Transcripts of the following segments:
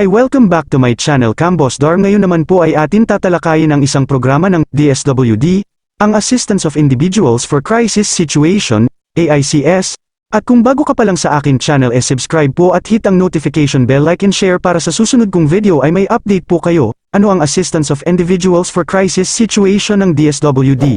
Hi welcome back to my channel Cambos Dar. Ngayon naman po ay atin tatalakayin ang isang programa ng DSWD, ang Assistance of Individuals for Crisis Situation, AICS, at kung bago ka pa lang sa akin channel e subscribe po at hit ang notification bell like and share para sa susunod kong video ay may update po kayo, ano ang Assistance of Individuals for Crisis Situation ng DSWD.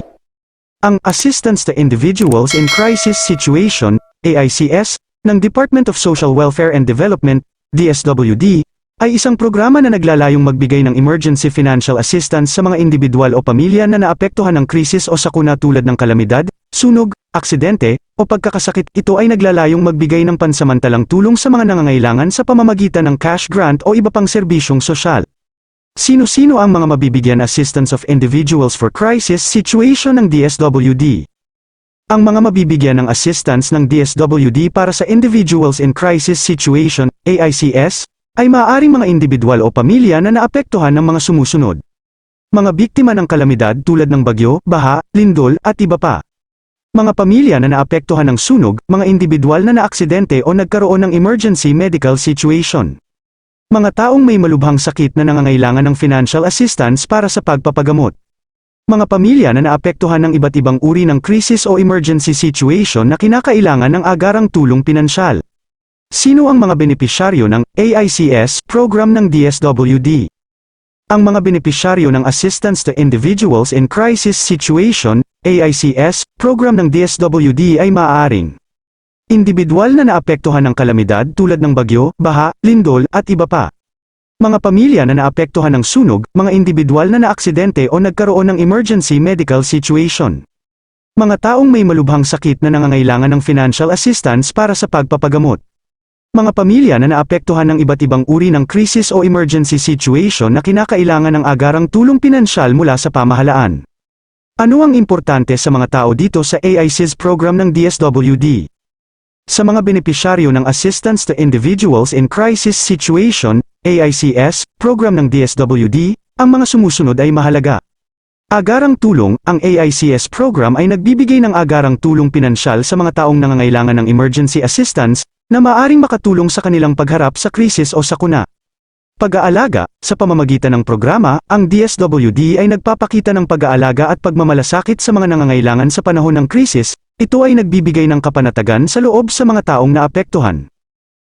Ang Assistance to Individuals in Crisis Situation, AICS, ng Department of Social Welfare and Development, DSWD, ay isang programa na naglalayong magbigay ng emergency financial assistance sa mga individual o pamilya na naapektuhan ng krisis o sakuna tulad ng kalamidad, sunog, aksidente, o pagkakasakit. Ito ay naglalayong magbigay ng pansamantalang tulong sa mga nangangailangan sa pamamagitan ng cash grant o iba pang serbisyong sosyal. Sino-sino ang mga mabibigyan assistance of individuals for crisis situation ng DSWD? Ang mga mabibigyan ng assistance ng DSWD para sa Individuals in Crisis Situation, AICS, ay maaaring mga individual o pamilya na naapektuhan ng mga sumusunod. Mga biktima ng kalamidad tulad ng bagyo, baha, lindol, at iba pa. Mga pamilya na naapektuhan ng sunog, mga individual na naaksidente o nagkaroon ng emergency medical situation. Mga taong may malubhang sakit na nangangailangan ng financial assistance para sa pagpapagamot. Mga pamilya na naapektuhan ng iba't ibang uri ng crisis o emergency situation na kinakailangan ng agarang tulong pinansyal. Sino ang mga benepisyaryo ng AICS program ng DSWD? Ang mga benepisyaryo ng Assistance to Individuals in Crisis Situation, AICS, program ng DSWD ay maaaring Individual na naapektuhan ng kalamidad tulad ng bagyo, baha, lindol, at iba pa. Mga pamilya na naapektuhan ng sunog, mga individual na naaksidente o nagkaroon ng emergency medical situation. Mga taong may malubhang sakit na nangangailangan ng financial assistance para sa pagpapagamot. Mga pamilya na naapektuhan ng iba't ibang uri ng krisis o emergency situation na kinakailangan ng agarang tulong pinansyal mula sa pamahalaan. Ano ang importante sa mga tao dito sa AICS program ng DSWD? Sa mga benepisyaryo ng Assistance to Individuals in Crisis Situation, AICS, program ng DSWD, ang mga sumusunod ay mahalaga. Agarang tulong, ang AICS program ay nagbibigay ng agarang tulong pinansyal sa mga taong nangangailangan ng emergency assistance, na maaring makatulong sa kanilang pagharap sa krisis o sakuna. Pag-aalaga, sa pamamagitan ng programa, ang DSWD ay nagpapakita ng pag-aalaga at pagmamalasakit sa mga nangangailangan sa panahon ng krisis, ito ay nagbibigay ng kapanatagan sa loob sa mga taong naapektuhan.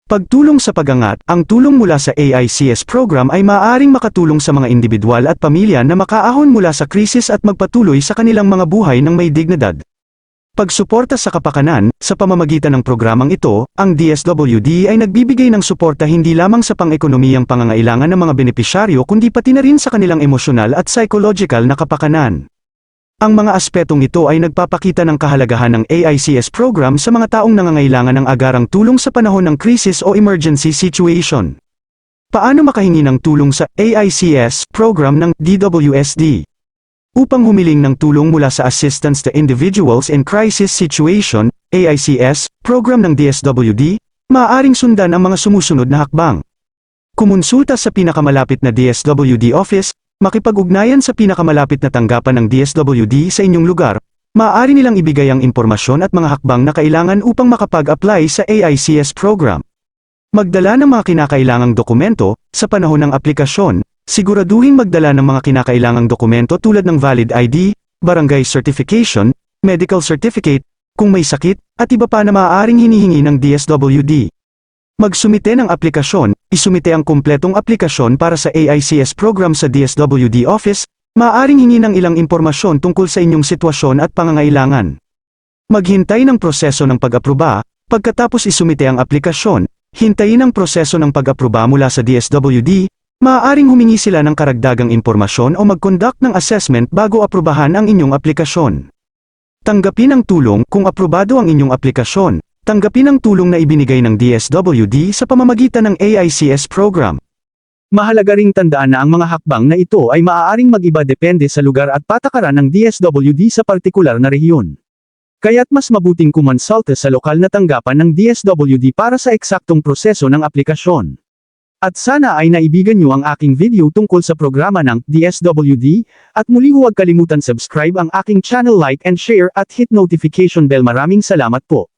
Pagtulong sa pagangat, ang tulong mula sa AICS program ay maaaring makatulong sa mga individual at pamilya na makaahon mula sa krisis at magpatuloy sa kanilang mga buhay ng may dignidad. Pagsuporta sa kapakanan, sa pamamagitan ng programang ito, ang DSWD ay nagbibigay ng suporta hindi lamang sa pang-ekonomiyang pangangailangan ng mga benepisyaryo kundi pati na rin sa kanilang emosyonal at psychological na kapakanan. Ang mga aspetong ito ay nagpapakita ng kahalagahan ng AICS program sa mga taong nangangailangan ng agarang tulong sa panahon ng krisis o emergency situation. Paano makahingi ng tulong sa AICS program ng DWSD? Upang humiling ng tulong mula sa Assistance to Individuals in Crisis Situation, AICS, program ng DSWD, maaaring sundan ang mga sumusunod na hakbang. Kumonsulta sa pinakamalapit na DSWD office, makipag-ugnayan sa pinakamalapit na tanggapan ng DSWD sa inyong lugar, maaari nilang ibigay ang impormasyon at mga hakbang na kailangan upang makapag-apply sa AICS program. Magdala ng mga kinakailangang dokumento, sa panahon ng aplikasyon, siguraduhin magdala ng mga kinakailangang dokumento tulad ng valid ID, barangay certification, medical certificate, kung may sakit, at iba pa na maaaring hinihingi ng DSWD. Magsumite ng aplikasyon, isumite ang kumpletong aplikasyon para sa AICS program sa DSWD office, maaaring hingi ng ilang impormasyon tungkol sa inyong sitwasyon at pangangailangan. Maghintay ng proseso ng pag-aproba, pagkatapos isumite ang aplikasyon, hintayin ang proseso ng pag-aproba mula sa DSWD, maaaring humingi sila ng karagdagang impormasyon o mag-conduct ng assessment bago aprobahan ang inyong aplikasyon. Tanggapin ang tulong kung aprobado ang inyong aplikasyon, Tanggapin ang tulong na ibinigay ng DSWD sa pamamagitan ng AICS program. Mahalaga ring tandaan na ang mga hakbang na ito ay maaaring mag-iba depende sa lugar at patakaran ng DSWD sa partikular na rehiyon. Kaya't mas mabuting kumonsulta sa lokal na tanggapan ng DSWD para sa eksaktong proseso ng aplikasyon. At sana ay naibigan nyo ang aking video tungkol sa programa ng DSWD, at muli huwag kalimutan subscribe ang aking channel like and share at hit notification bell maraming salamat po.